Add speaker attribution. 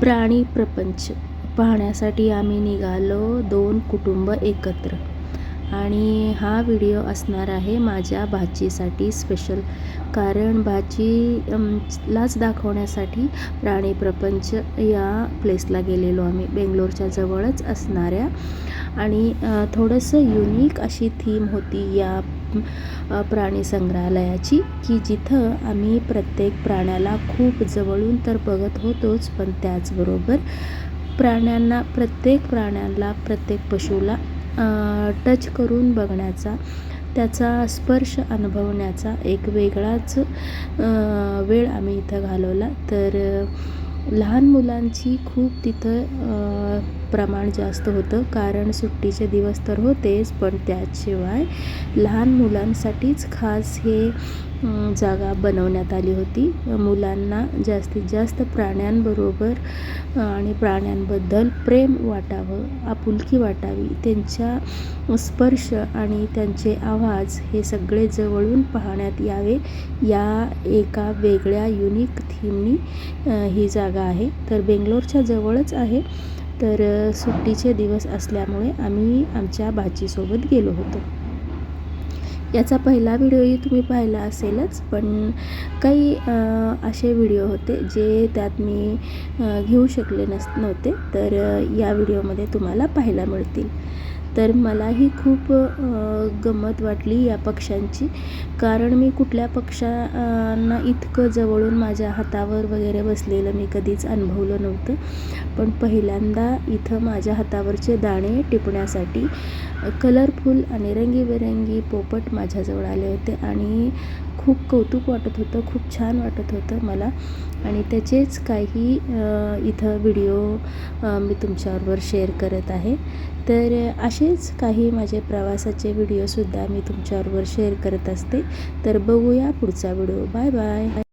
Speaker 1: प्राणी प्रपंच. पाहण्यासाठी आम्ही निघालो दोन कुटुंब एकत्र. आणि हा व्हिडिओ असणार आहे माझ्या भाचीसाठी स्पेशल कारण भाची लाच दाखवण्यासाठी प्राणी प्रपंच या प्लेसला गेलेलो आम्ही. बेंगलोरच्या जवळच असणाऱ्या. आणि थोडंसं युनिक अशी थीम होती या प्राणी संग्रहालयाची की जिथं आम्ही प्रत्येक प्राण्याला खूप जवळून तर बघत होतोच पण त्याचबरोबर प्राण्यांना प्रत्येक प्राण्याला प्रत्येक पशुला टच करून बघण्याचा त्याचा स्पर्श अनुभवण्याचा एक वेगळाच वेळ आम्ही इथं घालवला. तर लहान मुलांची खूप तिथं प्रमाण जास्त होतं. कारण सुट्टीचे दिवस तर होतेच पण त्याशिवाय लहान मुलांसाठीच खास हे जागा बनवण्यात आली होती. मुलांना जास्तीत जास्त प्राण्यांबरोबर आणि प्राण्यांबद्दल प्रेम वाटावं आपुलकी वाटावी त्यांच्या स्पर्श आणि त्यांचे आवाज हे सगळे जवळून पाहण्यात यावे. या एका वेगळ्या युनिक थीमनी ही जागा आहे. तर बेंगलोरच्या जवळच आहे. तर सुट्टीचे दिवस असल्यामुळे आम्ही आमच्या भाचीसोबत गेलो होतो. याचा पहिला व्हिडिओही तुम्ही पाहिला असेलच पण काही असे व्हिडिओ होते जे त्यात मी घेऊ शकले नस नव्हते. तर या व्हिडिओमध्ये तुम्हाला पाहायला मिळतील. तर मलाही खूप गंमत वाटली या पक्ष्यांची. कारण मी कुठल्या पक्ष्यांना इतकं जवळून माझ्या हातावर वगैरे बसलेलं मी कधीच अनुभवलं नव्हतं. पण पहिल्यांदा इथं माझ्या हातावरचे दाणे टिपण्यासाठी कलरफुल आणि रंगीबेरंगी पोपट माझ्याजवळ आले होते आणि खूप कौतुक वाटत होतं खूप छान वाटत होतं मला. आणि त्याचेच काही इथं व्हिडिओ मी तुमच्याबरोबर शेअर करत आहे. तर असे असेच काही माझे प्रवासाचे व्हिडिओसुद्धा मी तुमच्याबरोबर शेअर करत असते. तर बघूया पुढचा व्हिडिओ बाय बाय